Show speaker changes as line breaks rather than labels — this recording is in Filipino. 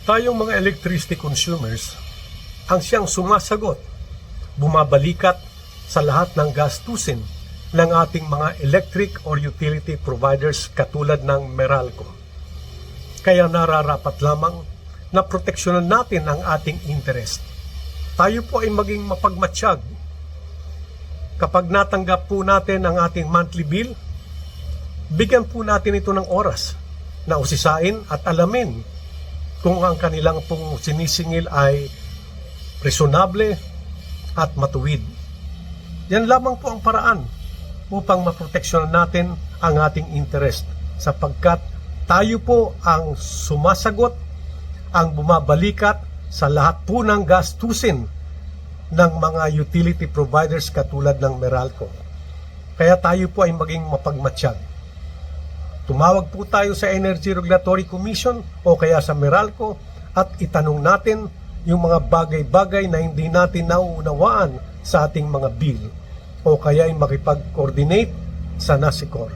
Tayong mga electricity consumers ang siyang sumasagot, bumabalikat sa lahat ng gastusin ng ating mga electric or utility providers katulad ng Meralco. Kaya nararapat lamang na proteksyonan natin ang ating interest. Tayo po ay maging mapagmatsyag. Kapag natanggap po natin ang ating monthly bill, bigyan po natin ito ng oras na usisain at alamin kung ang kanilang pong sinisingil ay resonable at matuwid. Yan lamang po ang paraan upang maproteksyonan natin ang ating interest sapagkat tayo po ang sumasagot, ang bumabalikat sa lahat po ng gastusin ng mga utility providers katulad ng Meralco. Kaya tayo po ay maging mapagmatsyag. Tumawag po tayo sa Energy Regulatory Commission o kaya sa Meralco at itanong natin yung mga bagay-bagay na hindi natin nauunawaan sa ating mga bill o kaya ay makipag-coordinate sa NASICOR.